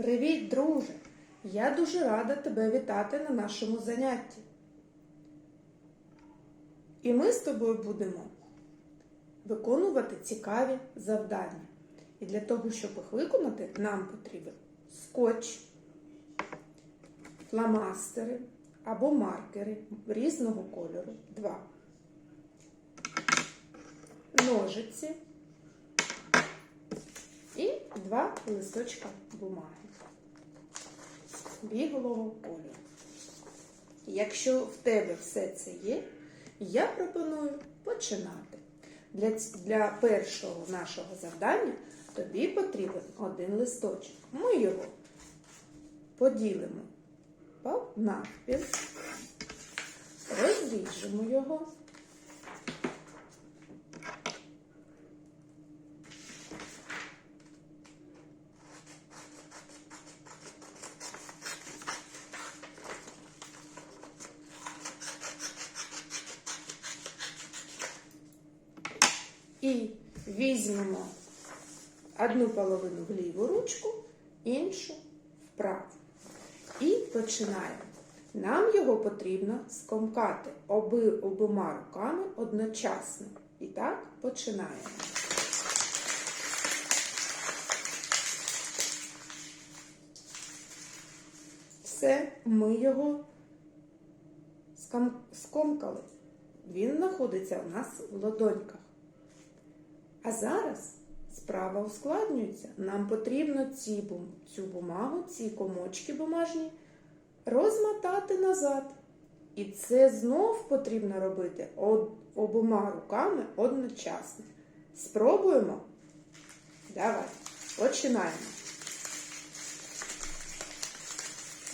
Привіт, друже! Я дуже рада тебе вітати на нашому занятті. І ми з тобою будемо виконувати цікаві завдання. І для того, щоб їх виконати, нам потрібен скотч, фломастери або маркери різного кольору. Два. Ножиці і два листочка бумаги бігового кольору. Якщо в тебе все це є, я пропоную починати. Для, для першого нашого завдання тобі потрібен один листочок. Ми його поділимо по навпіл, розріжемо його. І візьмемо одну половину в ліву ручку, іншу вправо. І починаємо. Нам його потрібно скомкати оби, обома руками одночасно. І так починаємо. Все, ми його скомкали. Він знаходиться у нас в ладоньках. А зараз справа ускладнюється. Нам потрібно ці, цю бумагу, ці комочки бумажні розмотати назад. І це знов потрібно робити обома руками одночасно. Спробуємо? Давай, починаємо.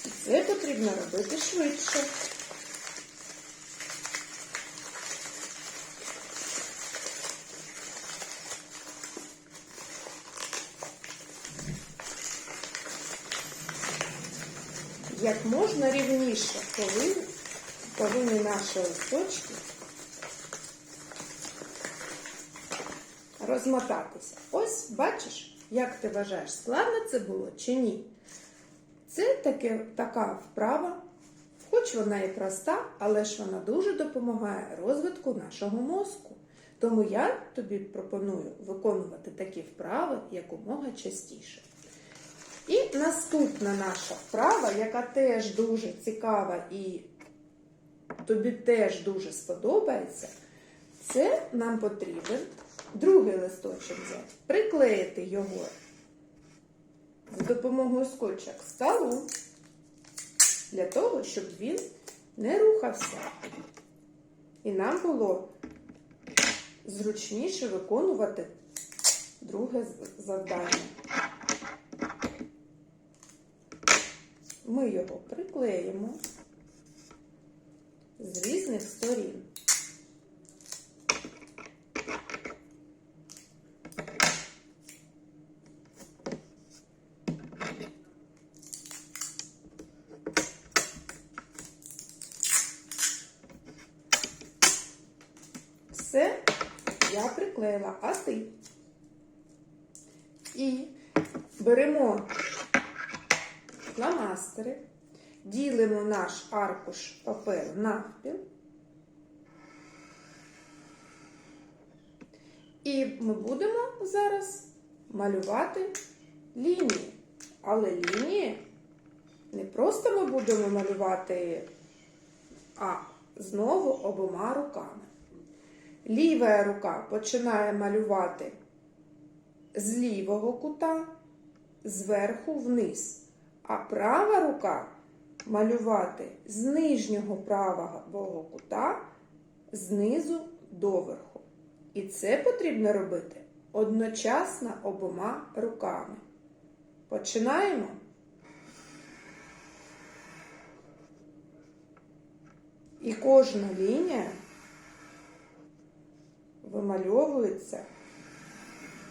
І це потрібно робити швидше. Як можна рівніше повинні, повинні наші листочки розмотатися. Ось бачиш, як ти вважаєш, складно це було чи ні? Це таке, така вправа, хоч вона і проста, але ж вона дуже допомагає розвитку нашого мозку. Тому я тобі пропоную виконувати такі вправи якомога частіше. І наступна наша вправа, яка теж дуже цікава і тобі теж дуже сподобається, це нам потрібен другий листочок взяти, приклеїти його з допомогою скотча к столу, для того, щоб він не рухався. І нам було зручніше виконувати друге завдання. Ми його приклеїмо з різних сторін. Все я приклеїла, а ти. І беремо фломастери, ділимо наш аркуш паперу навпіл. І ми будемо зараз малювати лінії. Але лінії не просто ми будемо малювати, а знову обома руками. Ліва рука починає малювати з лівого кута зверху вниз, а права рука малювати з нижнього правого кута знизу доверху. І це потрібно робити одночасно обома руками. Починаємо. І кожна лінія вимальовується,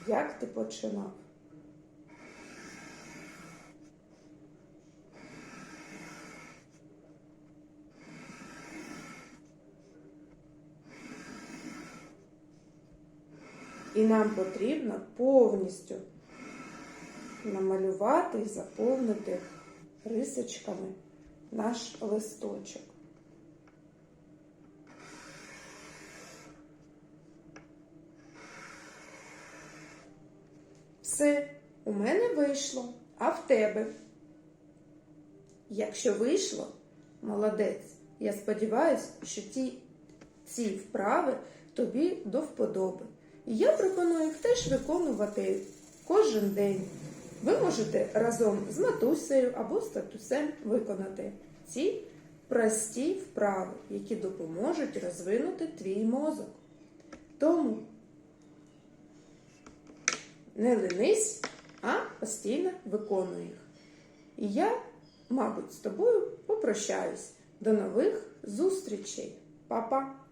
як ти починав. І нам потрібно повністю намалювати і заповнити рисочками наш листочок. Все, у мене вийшло, а в тебе? Якщо вийшло, молодець. Я сподіваюся, що ті, ці вправи тобі до вподоби. І я пропоную їх теж виконувати кожен день. Ви можете разом з матусею або з татусем виконати ці прості вправи, які допоможуть розвинути твій мозок. Тому не ленись, а постійно виконуй їх. І я, мабуть, з тобою попрощаюсь. До нових зустрічей. Па-па!